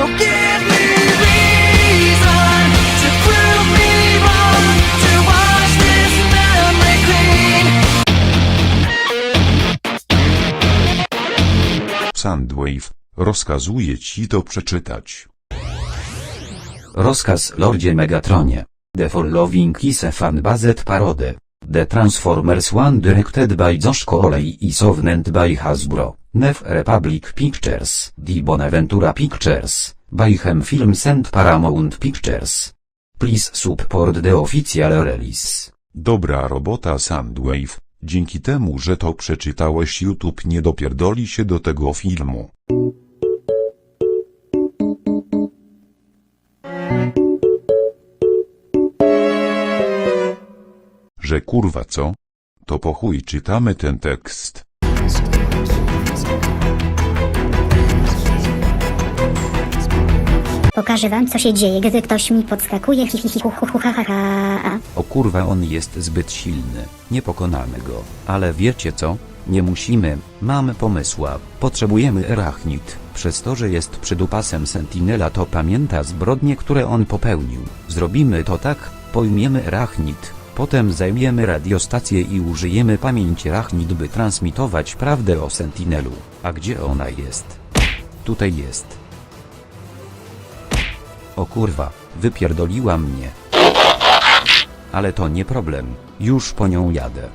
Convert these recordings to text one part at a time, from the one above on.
So give me reason to prove me wrong, to wash this memory clean. Sandwave, rozkazuję ci to przeczytać. Rozkaz Lordzie Megatronie. The following is a fan based parody. The Transformers One directed by Josh Coley is owned by Hasbro, Nef Republic Pictures, Di Bonaventura Pictures, by Hem Films and Paramount Pictures. Please support the official release. Dobra robota Sandwave, dzięki temu, że to przeczytałeś YouTube nie dopierdoli się do tego filmu. Że kurwa co? To po chuj czytamy ten tekst. Pokażę wam, co się dzieje, gdy ktoś mi podskakuje. Hi. O kurwa on jest zbyt silny, nie pokonamy go. Ale wiecie co? Nie musimy, mamy pomysła, potrzebujemy Erachnit. Przez to, że jest przydupasem Sentinela to pamięta zbrodnie, które on popełnił. Zrobimy to tak, pojmiemy Erachnit, potem zajmiemy radiostację i użyjemy pamięci Erachnit by transmitować prawdę o Sentinelu. A gdzie ona jest? Tutaj jest. O kurwa, wypierdoliła mnie. Ale to nie problem, już po nią jadę.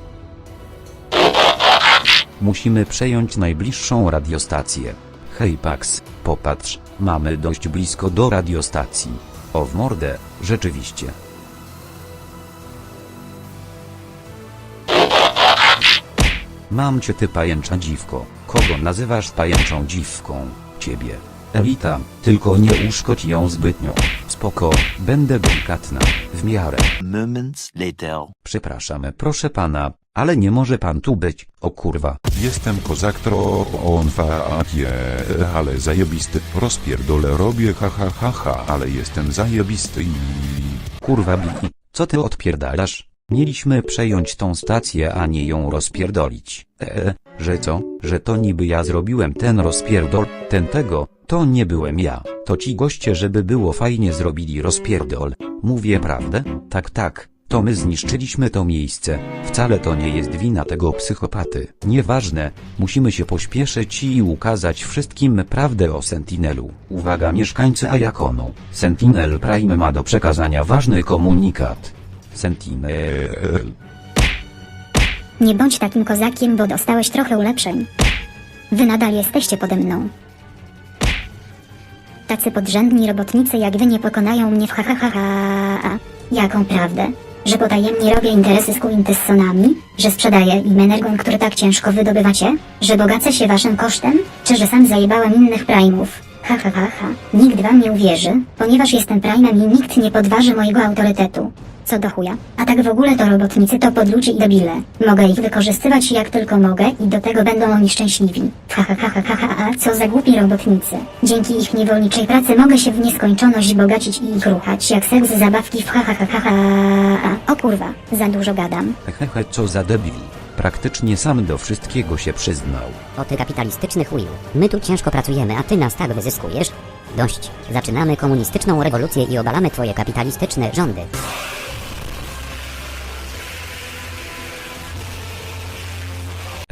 Musimy przejąć najbliższą radiostację. Hej Pax, popatrz, mamy dość blisko do radiostacji. O w mordę, rzeczywiście. Mam cię ty pajęcza dziwko. Kogo nazywasz pajęczą dziwką? Ciebie. Elita, tylko nie uszkodź ją zbytnio. Spoko, będę delikatna, w miarę. Moments later. Przepraszam, proszę pana, ale nie może pan tu być, o kurwa. Jestem kozak tro on fa je, ale zajebisty. Rozpierdolę robię ha ha ha ha, ale jestem zajebisty i... Kurwa Billy, co ty odpierdalasz? Mieliśmy przejąć tą stację, a nie ją rozpierdolić. Eee, że co? Że to niby ja zrobiłem ten rozpierdol, ten tego, to nie byłem ja. To ci goście, żeby było fajnie zrobili rozpierdol. Mówię prawdę? Tak tak. To my zniszczyliśmy to miejsce. Wcale to nie jest wina tego psychopaty. Nieważne, musimy się pośpieszyć i ukazać wszystkim prawdę o Sentinelu. Uwaga mieszkańcy Ajakonu. Sentinel Prime ma do przekazania ważny komunikat. Sentinel. Nie bądź takim kozakiem, bo dostałeś trochę ulepszeń. Wy nadal jesteście pode mną. Tacy podrzędni robotnicy jak wy nie pokonają mnie w ha ha ha ha. Jaką prawdę? Że potajemnie robię interesy z Quintessonami? Że sprzedaję im energon, który tak ciężko wydobywacie? Że bogacę się waszym kosztem? Czy że sam zajebałem innych primów? Ha ha ha ha. Nikt wam nie uwierzy, ponieważ jestem primem i nikt nie podważy mojego autorytetu. Co do chuja. A tak w ogóle to robotnicy to podludzie i debile. Mogę ich wykorzystywać jak tylko mogę i do tego będą oni szczęśliwi. Ha ha ha ha ha ha, co za głupi robotnicy. Dzięki ich niewolniczej pracy mogę się w nieskończoność bogacić i ich ruchać jak seks zabawki w ha ha ha ha ha. O kurwa, za dużo gadam. Hehehe co za debil. Praktycznie sam do wszystkiego się przyznał. O ty kapitalistyczny chuju. My tu ciężko pracujemy, a ty nas tak wyzyskujesz? Dość. Zaczynamy komunistyczną rewolucję i obalamy twoje kapitalistyczne rządy.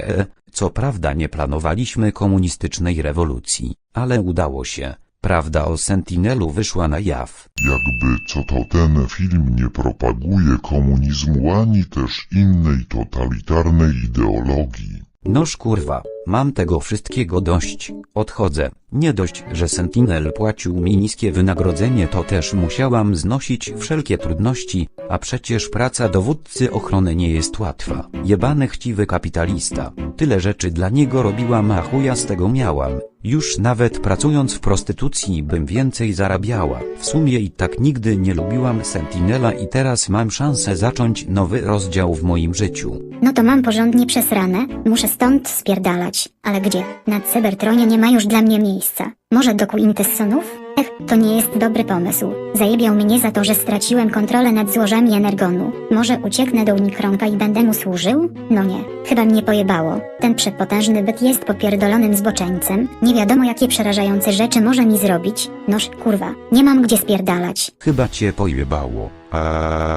E, co prawda nie planowaliśmy komunistycznej rewolucji, ale udało się. Prawda o Sentinelu wyszła na jaw. Jakby co to ten film nie propaguje komunizmu ani też innej totalitarnej ideologii. Noż kurwa, mam tego wszystkiego dość. Odchodzę. Nie dość, że Sentinel płacił mi niskie wynagrodzenie, to też musiałam znosić wszelkie trudności, a przecież praca dowódcy ochrony nie jest łatwa. Jebany chciwy kapitalista. Tyle rzeczy dla niego robiłam, a chuja z tego miałam. Już nawet pracując w prostytucji bym więcej zarabiała. W sumie i tak nigdy nie lubiłam Sentinela i teraz mam szansę zacząć nowy rozdział w moim życiu. No to mam porządnie przesrane, muszę stąd spierdalać. Ale gdzie? Na Cybertronie nie ma już dla mnie miejsca. Może do Quintessonów? Ech, to nie jest dobry pomysł. Zajebiał mnie za to, że straciłem kontrolę nad złożami energonu. Może ucieknę do Unikronka i będę mu służył? No nie, chyba mnie pojebało. Ten przepotężny byt jest popierdolonym zboczeńcem. Nie wiadomo jakie przerażające rzeczy może mi zrobić. Noż, kurwa, nie mam gdzie spierdalać. Chyba cię pojebało. A,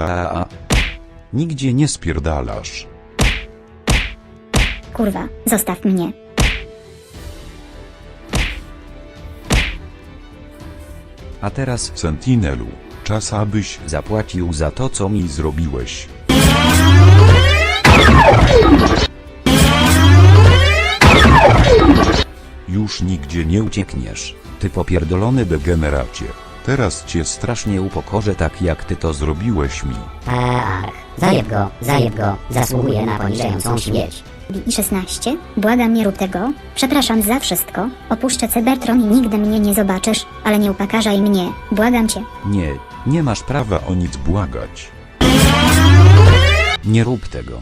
A, a. Nigdzie nie sp... pierdalasz. Kurwa, zostaw mnie. A teraz Sentinelu, czas abyś zapłacił za to co mi zrobiłeś. Już nigdzie nie uciekniesz. Ty popierdolony degeneracie. Teraz cię strasznie upokorzę tak jak ty to zrobiłeś. zrobiłeś mi. Tak, zajeb go, zajeb go, zasługuje na poniżającą śmierć. BI-16, błagam nie rób tego. Przepraszam za wszystko. Opuszczę Cybertron i nigdy mnie nie zobaczysz, ale nie upokarzaj mnie. Błagam cię. Nie, nie masz prawa. O nic błagać. Nie rób tego.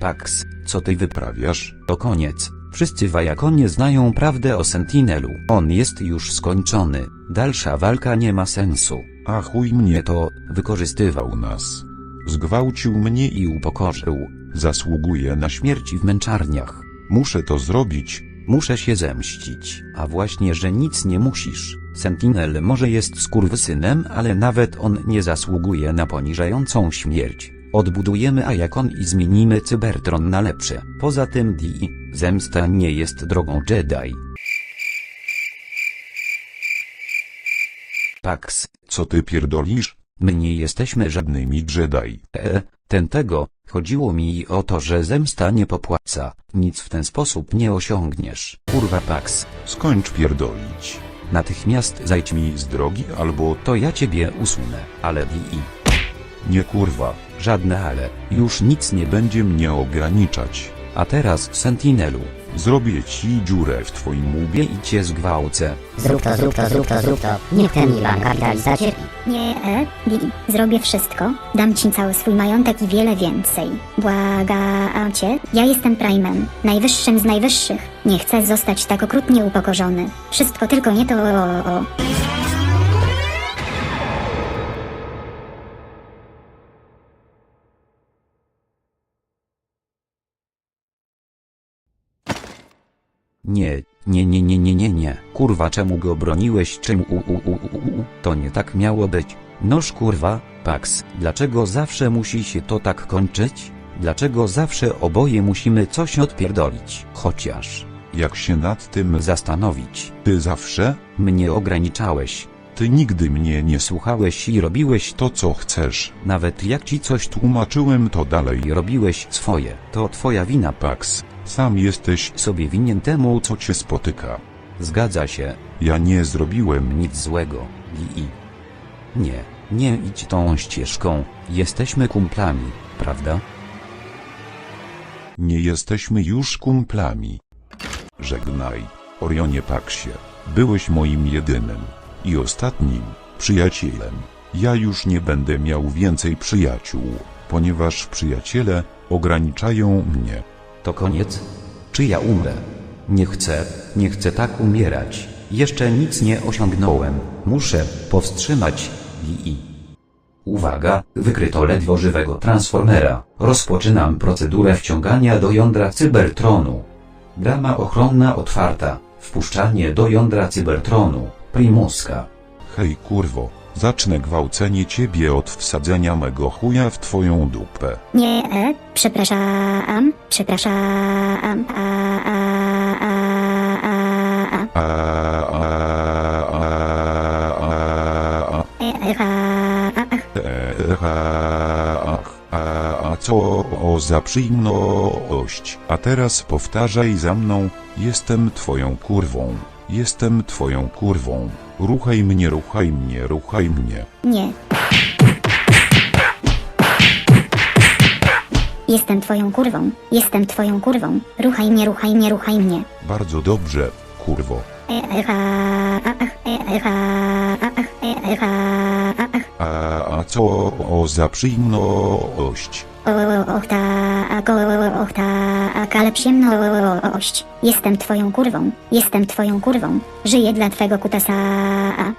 Pax, co ty wyprawiasz? Prawiasz? To koniec. Wszyscy wajakonie znają prawdę o Sentinelu. On jest już skończony. Dalsza walka nie ma sensu. A chuj mnie Nie to wykorzystywał nas. Zgwałcił mnie i i upokorzył. Zasługuje na śmierć. W męczarniach. Muszę to zrobić. Muszę się zemścić. A właśnie, że nic nie musisz. Sentinel może jest skurwysynem, ale nawet on nie zasługuje na poniżającą śmierć. Odbudujemy Ajakon i zmienimy Cybertron na lepsze. Poza tym Di, zemsta nie jest drogą Jedi. Pax, Co ty pierdolisz? my nie jesteśmy Żadnymi Jedi. E, ten tego, chodziło mi o to, że zemsta nie popłaca, nic w ten sposób nie osiągniesz. Kurwa Pax, Skończ pierdolić. natychmiast zajdź mi Mi z drogi albo to ja ciebie usunę, ale i nie kurwa. żadne ale, już nic nie Będzie mnie ograniczać. a teraz Sentinelu, Zrobię ci dziurę w twoim łbie i cię zgwałcę, Zrób to, zrób to, zrób to, zrób to. Niech ten Iwan kapitalista cierpi. Nie, e, Billy, zrobię wszystko. Dam ci cały swój majątek i wiele więcej. Błagam cię, ja jestem Prime'em, najwyższym z najwyższych. Nie chcę zostać tak okrutnie upokorzony. Wszystko tylko nie to. O, o. Nie, nie, nie, nie, nie, nie, nie. Kurwa, czemu go broniłeś? Czemu u, u, u, u, u, To nie tak miało być. Noż kurwa, Pax, dlaczego zawsze musi się to tak kończyć? Dlaczego zawsze oboje musimy coś odpierdolić? Chociaż, Jak się nad tym zastanowić. ty zawsze, Mnie ograniczałeś, ty nigdy mnie nie słuchałeś. i robiłeś to, co chcesz. nawet jak ci coś Tłumaczyłem to dalej. robiłeś swoje. To twoja wina, Pax, sam jesteś sobie winien temu, co cię spotyka. zgadza się, Ja nie zrobiłem nic. złego, i Nie, nie idź tą ścieżką, jesteśmy kumplami, prawda? Nie jesteśmy już kumplami. Żegnaj, Orionie Paxie. Byłeś moim jedynym i ostatnim przyjacielem. Ja już nie będę miał więcej przyjaciół, ponieważ przyjaciele ograniczają mnie. To koniec? Czy ja umrę? Nie chcę, nie chcę tak umierać. Jeszcze nic nie osiągnąłem. Muszę powstrzymać i Uwaga, wykryto ledwo żywego transformera. Rozpoczynam procedurę wciągania do jądra Cybertronu. Brama ochronna otwarta. Wpuszczanie do jądra Cybertronu. Primuska. Hej kurwo, zacznę gwałcenie ciebie od wsadzenia mego chuja w twoją dupę. Nie, e, przepraszam, przepraszam, a, a, a, a, a, A, a, a, a, a, e, e, a, a, ach. e, a, a, a co o za przyjemność. A teraz powtarzaj za mną, jestem twoją kurwą. Jestem twoją kurwą. Ruchaj mnie, ruchaj mnie, ruchaj mnie. Nie. Jestem twoją kurwą, jestem twoją kurwą. Ruchaj mnie, ruchaj mnie, ruchaj mnie. Bardzo dobrze, kurwo. E, e, ach, e, e, ach, e, e, co o za przyjemność. O, och tak, o, och tak, ale przyjemność. Jestem twoją kurwą, jestem twoją kurwą. Żyję dla twego kutasa.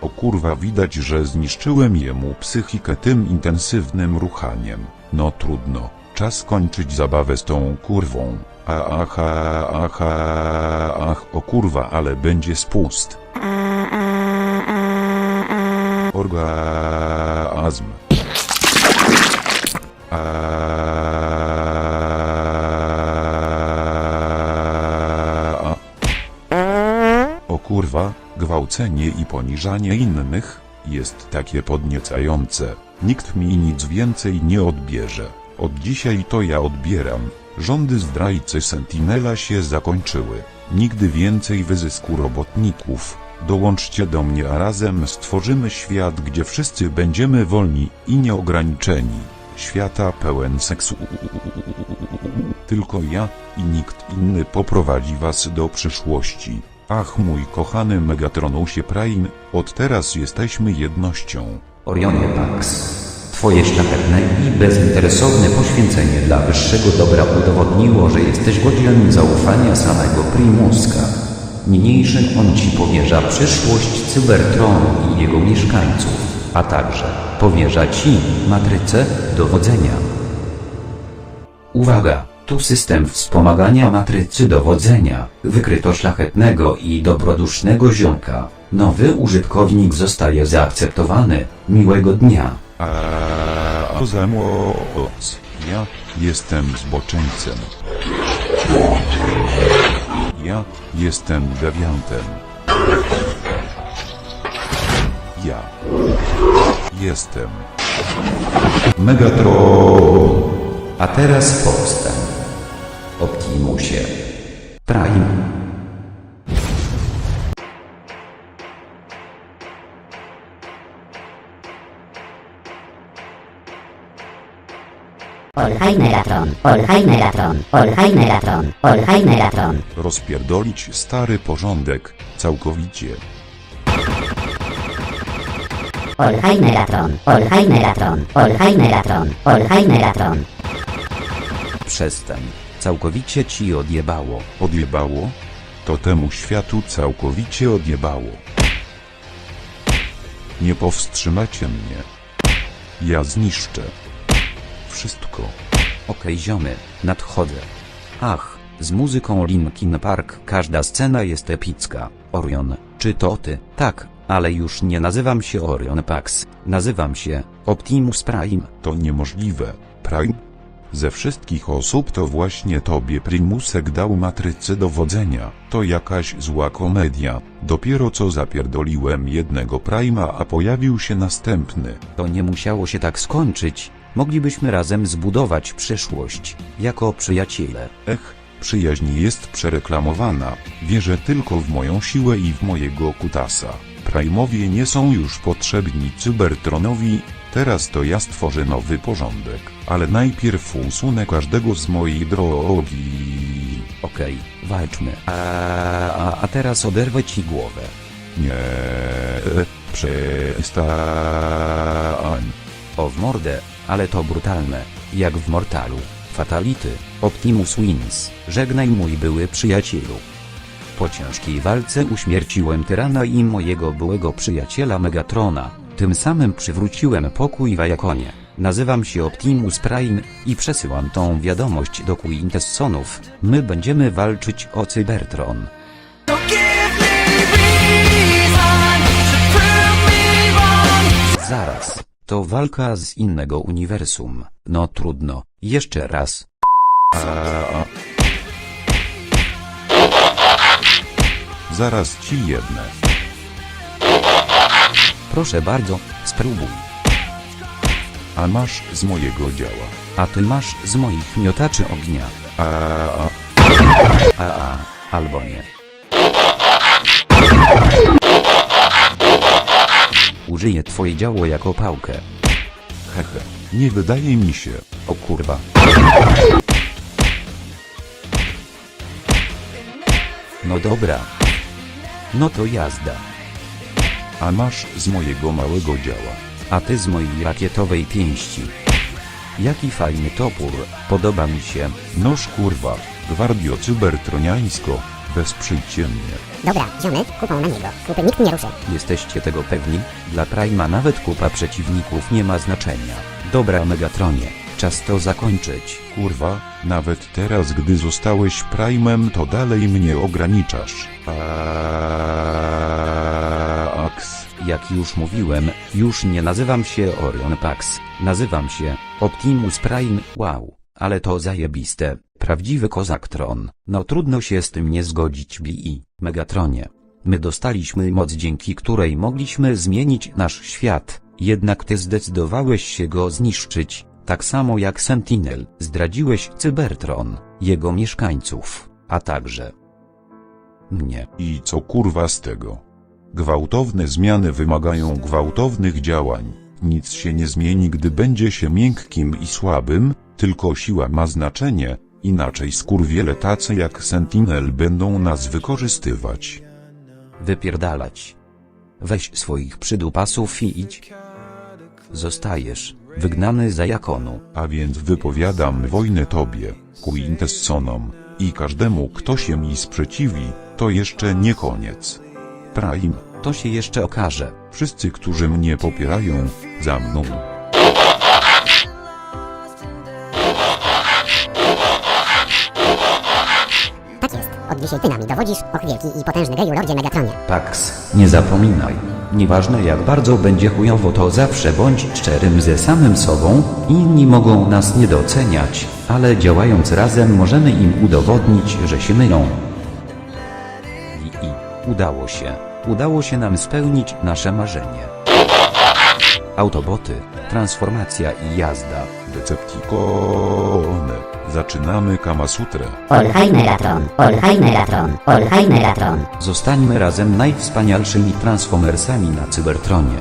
O kurwa widać, że zniszczyłem jemu psychikę tym intensywnym ruchaniem. No trudno, czas kończyć zabawę z tą kurwą. A aha, aha, ach, o kurwa, ale będzie spust. A, A... O kurwa, gwałcenie i poniżanie innych jest takie podniecające. Nikt mi nic więcej nie odbierze. Od dzisiaj to ja odbieram. Rządy zdrajcy Sentinela się zakończyły. Nigdy więcej wyzysku robotników. Dołączcie do mnie, a razem stworzymy świat, gdzie wszyscy będziemy wolni i nieograniczeni. Świata pełen seksu. Tylko ja i nikt inny poprowadzi was do przyszłości. Ach mój kochany Megatronusie Prime, od teraz jesteśmy jednością. Orionie Pax. Twoje szlachetne i bezinteresowne poświęcenie dla wyższego dobra udowodniło, że jesteś godzien zaufania samego Primuska. Niniejszym on ci powierza przyszłość Cybertronu i jego mieszkańców, a także powierza ci matrycę dowodzenia. Uwaga! Tu system wspomagania matrycy dowodzenia. Wykryto szlachetnego i dobrodusznego ziomka. Nowy użytkownik zostaje zaakceptowany. Miłego dnia. A poza moc, ja jestem zboczeńcem. Ja jestem dewiantem. Ja jestem Megatron. A teraz powstań. Optimusie. Prime. Olhaj Megatron, Olhaj Megatron, Olhaj Megatron, Olhaj Megatron. Rozpierdolić stary porządek całkowicie. Olhaj Megatron, Olhaj Megatron. Przestań. Całkowicie ci odjebało. Odjebało? To temu światu całkowicie odjebało. Nie powstrzymacie mnie. Ja zniszczę. Wszystko. Okej ziomy, nadchodzę. Ach, z muzyką Linkin Park każda scena jest epicka. Orion, czy to ty? Tak, ale już nie nazywam się Orion Pax. Nazywam się Optimus Prime. To niemożliwe. Prime? Ze wszystkich osób to właśnie tobie Primusek dał matrycę dowodzenia. To jakaś zła komedia. Dopiero co zapierdoliłem jednego Prima, a pojawił się następny. To nie musiało się tak skończyć. Moglibyśmy razem zbudować przyszłość, jako przyjaciele. Ech, przyjaźń jest przereklamowana. Wierzę tylko w moją siłę i w mojego kutasa. Primowie nie są już potrzebni Cybertronowi, teraz to ja stworzę nowy porządek. Ale najpierw usunę każdego z mojej drogi. Okej, walczmy. A, a, a teraz oderwę ci głowę. Nie, przestań. O w mordę, ale to brutalne, jak w Mortalu. Fatality, Optimus Wins, żegnaj mój były przyjacielu. Po ciężkiej walce uśmierciłem tyrana i mojego byłego przyjaciela Megatrona, tym samym przywróciłem pokój w Ajakonie. Nazywam się Optimus Prime i przesyłam tą wiadomość do Quintessonów. My będziemy walczyć o Cybertron. Zaraz, to walka z innego uniwersum. No trudno, jeszcze raz. Zaraz ci jedne. Proszę bardzo, spróbuj. A masz z mojego działa. A ty masz z moich miotaczy ognia. A, a, A a, albo nie. Użyję twoje działo jako pałkę. hehe. Nie wydaje mi się. O kurwa. No dobra. No to jazda. A masz z mojego małego działa. a ty z mojej rakietowej pięści. Jaki fajny topór, podoba mi się. Noż kurwa, gwardio cybertroniańsko, wesprzyjcie mnie. Dobra, ziomy, kupą na niego. Kupy nikt nie ruszy. Jesteście tego pewni? Dla Prima nawet kupa przeciwników nie ma znaczenia. Dobra Megatronie, czas to zakończyć. Kurwa, nawet teraz gdy zostałeś Primem to dalej mnie ograniczasz. Aks. Jak już mówiłem, już nie nazywam się Orion Pax, nazywam się Optimus Prime. Wow, ale to zajebiste, prawdziwy kozaktron. No trudno się z tym nie zgodzić Bi. Megatronie. My dostaliśmy moc dzięki której mogliśmy zmienić nasz świat, jednak ty zdecydowałeś się go zniszczyć, tak samo jak Sentinel. Zdradziłeś Cybertron, jego mieszkańców, a także mnie. I co kurwa z tego? Gwałtowne zmiany wymagają gwałtownych działań. Nic się nie zmieni, gdy będzie się miękkim i słabym, tylko siła ma znaczenie, inaczej skurwiele tacy jak Sentinel będą nas wykorzystywać. Wypierdalać. Weź swoich przydupasów i idź. Zostajesz, wygnany za jakonu. A więc wypowiadam wojnę tobie, Quintessonom, i każdemu kto się mi sprzeciwi, to jeszcze nie koniec. Prime, To się jeszcze okaże. wszyscy którzy mnie popierają, za mną. Tak jest. Od dzisiaj ty nami dowodzisz, och wielki i potężny geju lordzie Megatronie. Pax, nie zapominaj. Nieważne jak bardzo będzie chujowo to zawsze bądź szczerym ze samym sobą, inni mogą nas nie doceniać, ale działając razem możemy im udowodnić, że się mylą. I, i udało się. Udało się nam spełnić nasze marzenie. Autoboty, transformacja i jazda. Decepticone. Zaczynamy Megatron, Olhaj Megatron, Olhaj Megatron. Zostańmy razem najwspanialszymi Transformersami na Cybertronie.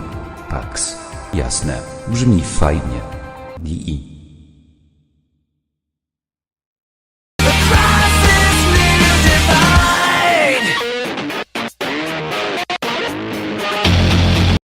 Pax. Jasne. Brzmi fajnie. DI.